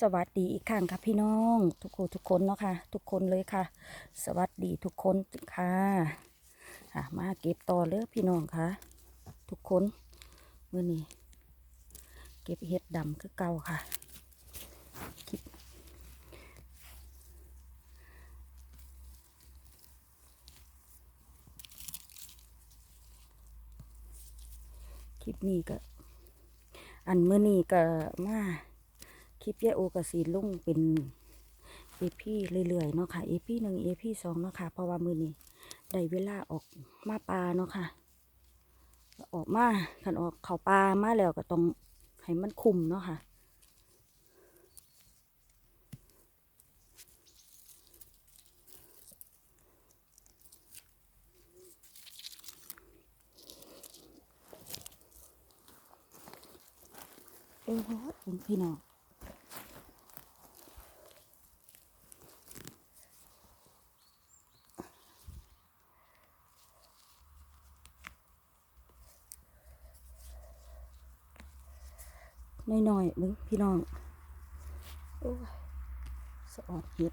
สวัสดีอีกครั้งค่ะพี่น้อง ทุกคนทุกคนเนาะค่ะ ทุกคนเลยค่ะ สวัสดีทุกคนค่ะอะมาเก็บต่อเลยพี่น้องค่ะ ทุกคนมื่อนี้เก็บเห็ดดำคือเก่าค่ะคลิปคลิปนี้ก็ อันเมื่อนี้ก็มา คลิปยายโอกับสีลุ่งเป็นเอพีเรื่อยๆเนาะค่ะเอพีหนึ่งเอพีสองเนาะค่ะเพราะว่ามือนี้ได้เวลาออกมาปลาเนาะค่ะ ออกมาขันออกเขาปลามาแล้วก็ต้องให้มันคุมเนาะค่ะโอ้โหพี่น้อง น้อยๆมึงพี่น้อง โอ้ยสะออดเห็ด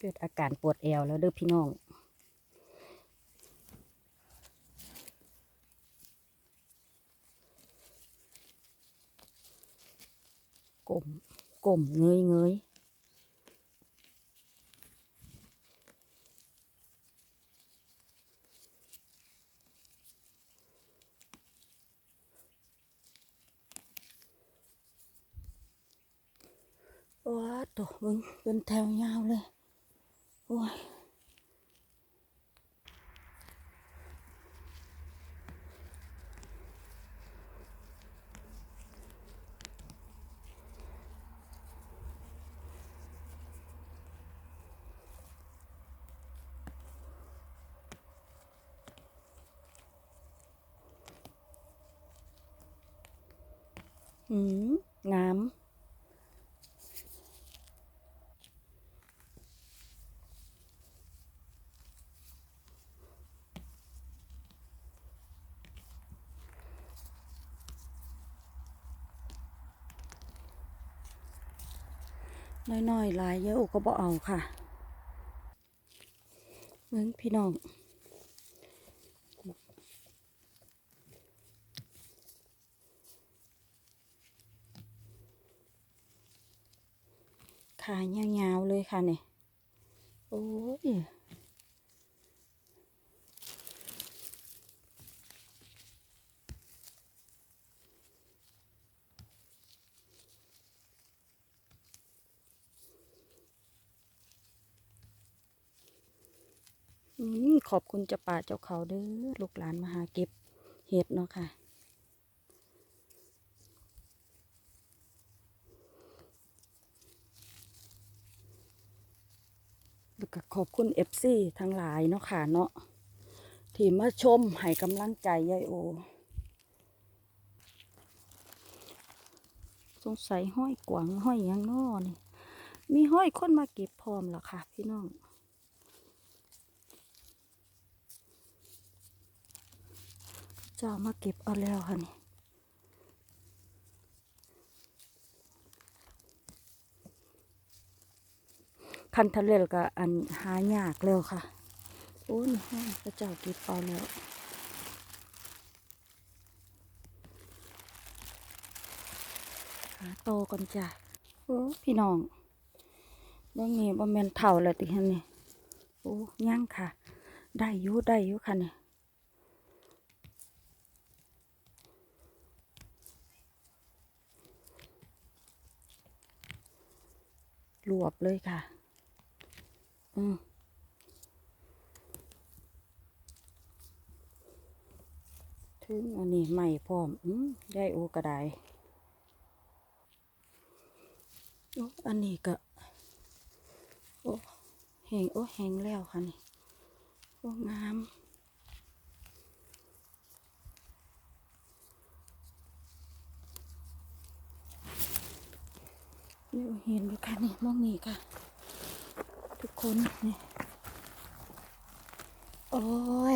เกิดอาการปวดแอวแล้วเด้อพี่น้อง กลมกลมเงยเงยว้าตัวเบึงเป็นแถวยาวเลย โอ้ย อืมงามน้อยๆลายเยอะอุก็บ่เอาค่ะเมืองพี่น้อง ขายาวๆเลยค่ะเนี่ยโอ้ยขอบคุณเจ้าป่าเจ้าเขาเด้อลูกหลานมาหาเก็บเห็ดเนาะค่ะ แล้วก็ขอบคุณเอฟซีทั้งหลายเนาะค่ะเนาะที่มาชมให้กำลังใจยายโอ สงสัยห้อยกวางห้อยหยังน้อนี่มีห้อยคนมาเก็บพร้อมแล้วค่ะพี่น้องเจ้ามาเก็บเอาแล้วค่ะนี่ คันทะเลก็อันหายากแล้วค่ะ โอ้ยห้อยพระเจ้าก็บเอาแล้วหาโตก่อนจ้ะโอ้พี่น้องเรื่องนี้บ่แมนเท่าแล้วติฮันนี่โอ้ย่างค่ะ ได้ยู่ได้ยู่ค่ะเนี่ยรวบเลยค่ะ ถึงอันนี้ใหม่พร้อมได้โอกระไดโอ้อันนี้ก็ โอ้แหงโอ้แหงแล้วค่ะนี่ โอ้งามเดี๋ยวเห็นดูค่ะนี่มองนี้ค่ะ คนนี่โอ้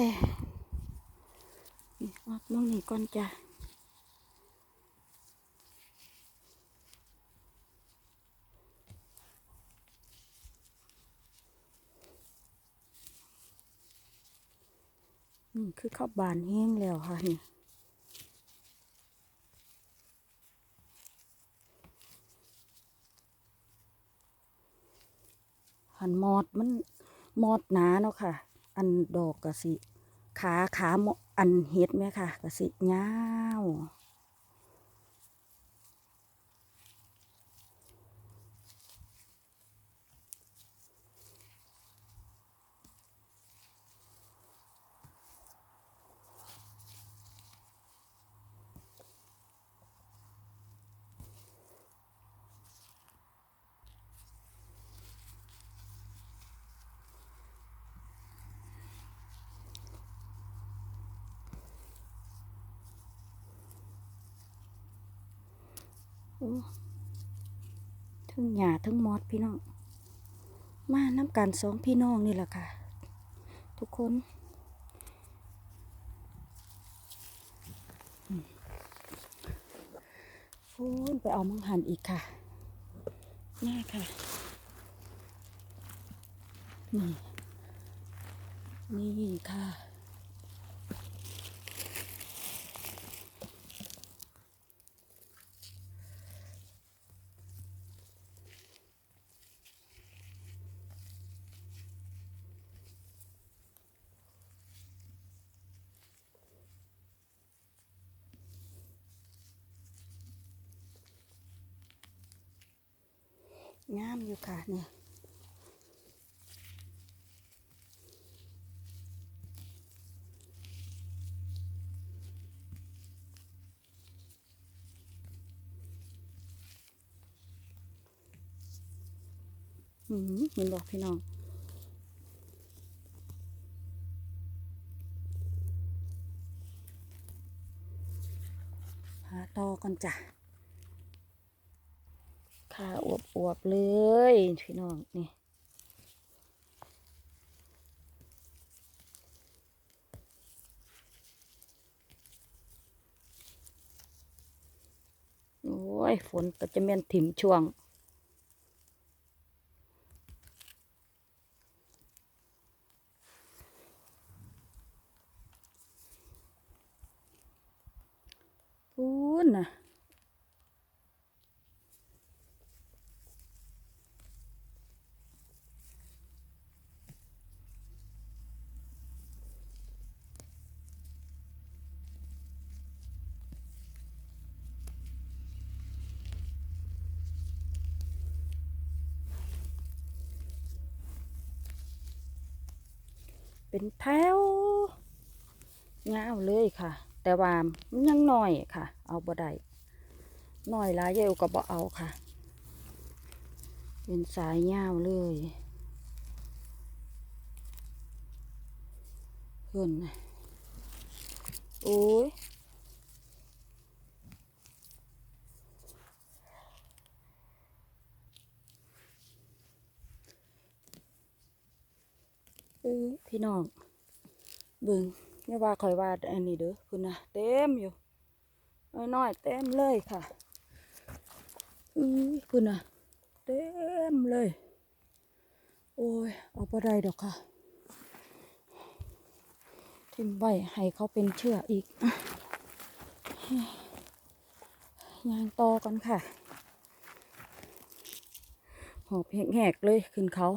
ยนี่ออกมองนี่ก่อนจ้ะนี่คือข้าวบานแห้งแล้วค่ะนี่ อันมอดมันมอดหนาเนาะค่ะ อันดอกกะสิ ขาขาอันเฮ็ดไหมค่ะกะสิยาว ทั้งหญ้าทั้งมอดพี่น้อง มาน้ำกันสองพี่น้องนี่แหละค่ะ ทุกคนอืมโอ้ยไปเอามังหันอีกค่ะน่าค่ะ นี่ นี่ค่ะ งามอยู่ค่ะเนี่ยอืมเห็นบอกพี่น้องหาต่อกันจ้ะ ขาอวบอวบๆเลยพี่น้องนี่โอ้ยฝนก็จะแม่นถิ่มช่วงพูนนะ เป็นแถวยาวเลยค่ะ แต่ว่ามันยังน้อยค่ะ เอาบ่ได้น้อยหลายเยอะก็บ่เอาค่ะ เป็นสายยาวเลยเพิ่นน่ะโอ้ย พี่น้องเบิ่งอย่าว่าคอยว่าอันนี้เด้อคุณนะเต็มอยู่น้อยๆเต็มเลยค่ะอือคุณนะเต็มเลย โอ้ยเอาไปได้ดอกค่ะทิมไว้ให้เขาเป็นเชื่ออีกยางตอกันค่ะ หอบแหกๆเลยขึ้นเขา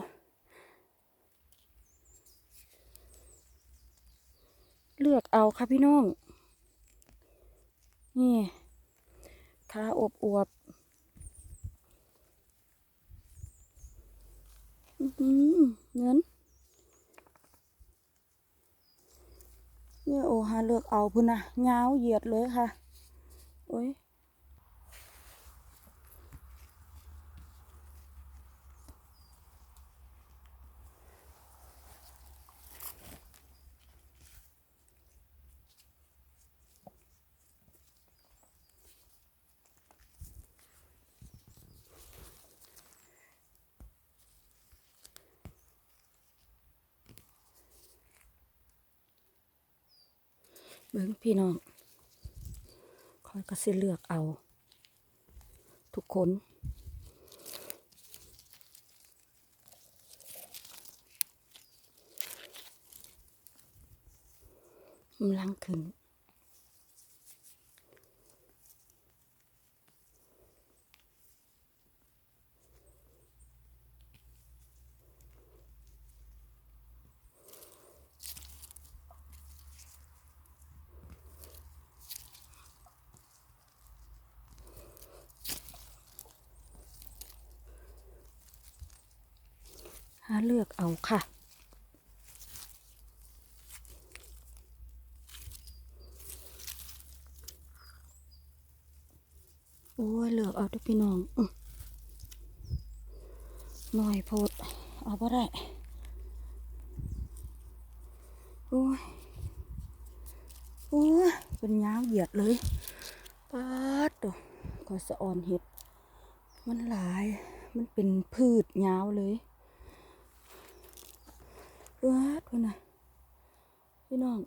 ลือกเอาค่ะพี่น้อง นี่ขาอบอวบอื้อหือเงินเนี่ยโอหาเลือกเอาพุ่นนะยาวเหยียดเลยค่ะ โอ้ย บิ้งพี่น้องคอยก็สิเลือกเอา ทุกคนมันลังขึ้น หาเลือกเอาค่ะ โอ้ยเลือกเอาเด้วยพี่น้องอื้อหน่อยโพดเอาบ่ได้ โอ้ยโอ้ยเป็นยาวเหยียดเลยปาดตัวก็สะออนเห็ด มันหลาย มันเป็นพืชยาวเลย ว้าๆคุณนนะพี่น้อง